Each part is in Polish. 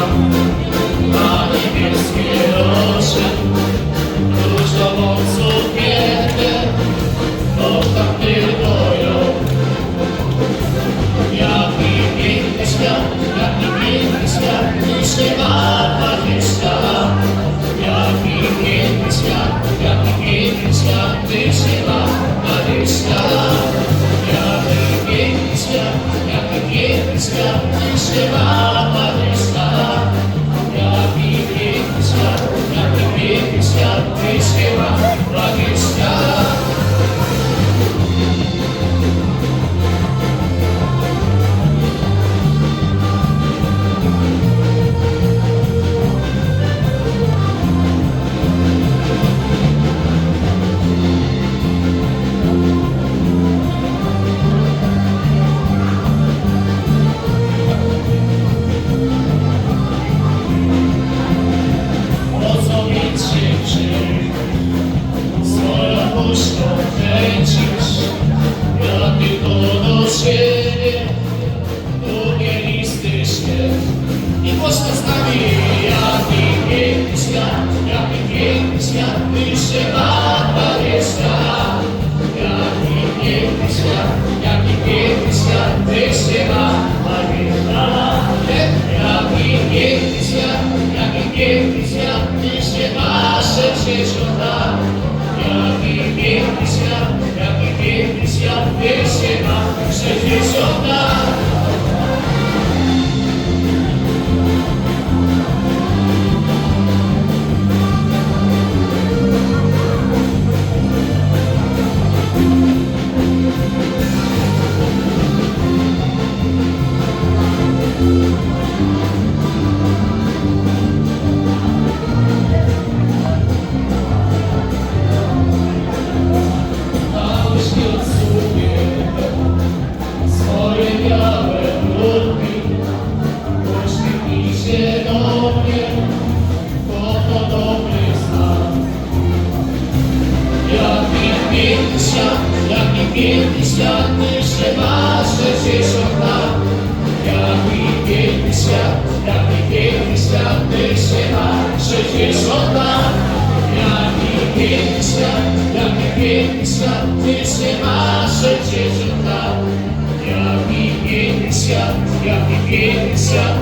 на небесный рожен. Świat Już się ma swoje białe brudki. Uśmiechnij się do mnie, bo to dobry znak. Jaki piękny świat, jaki piękny świat, jeszcze ma 60 lat. Jaki piękny świat, jaki piękny świat, jeszcze ma 60 lat. Jaki piękny świat, jaki piękny świat, jeszcze ma 60 lat. Jaki piękny świat, jaki piękny świat,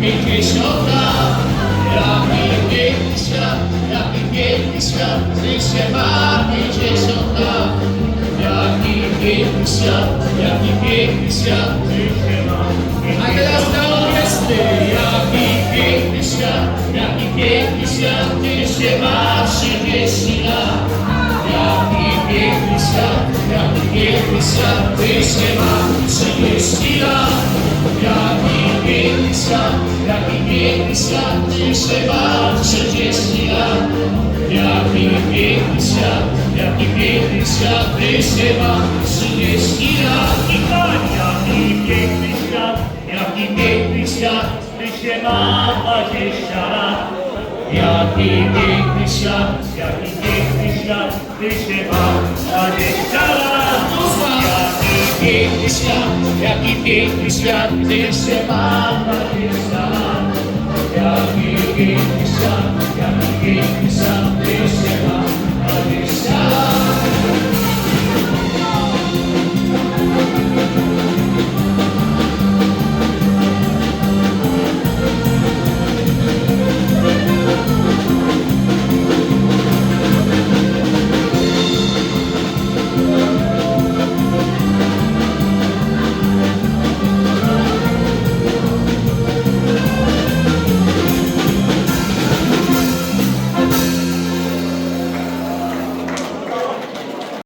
pięćdziesiąt lat. Jaki piękny świat, jaki piękny świat, się ma pięćdziesiąt lat. Jaki piękny świat, jaki piękny świat, ma A teraz na orkiestry. Jaki piękny świat, jaki piękny świat, się ma 30 lat. Jaki piękny świat, jaki piękny świat, się ma 30 lat. Świat, jaki piękny świat, się ma 40 lat. Jaki piękny świat, jaki piękny świat, się ma 30 lat. I tak, jaki piękny świat, jaki piękny świat, się ma 20 lat. Jaki piękny Jaki piękny świat, jaki piękny świat, ty się ma 20 lat. Jaki piękny świat, jaki piękny świat,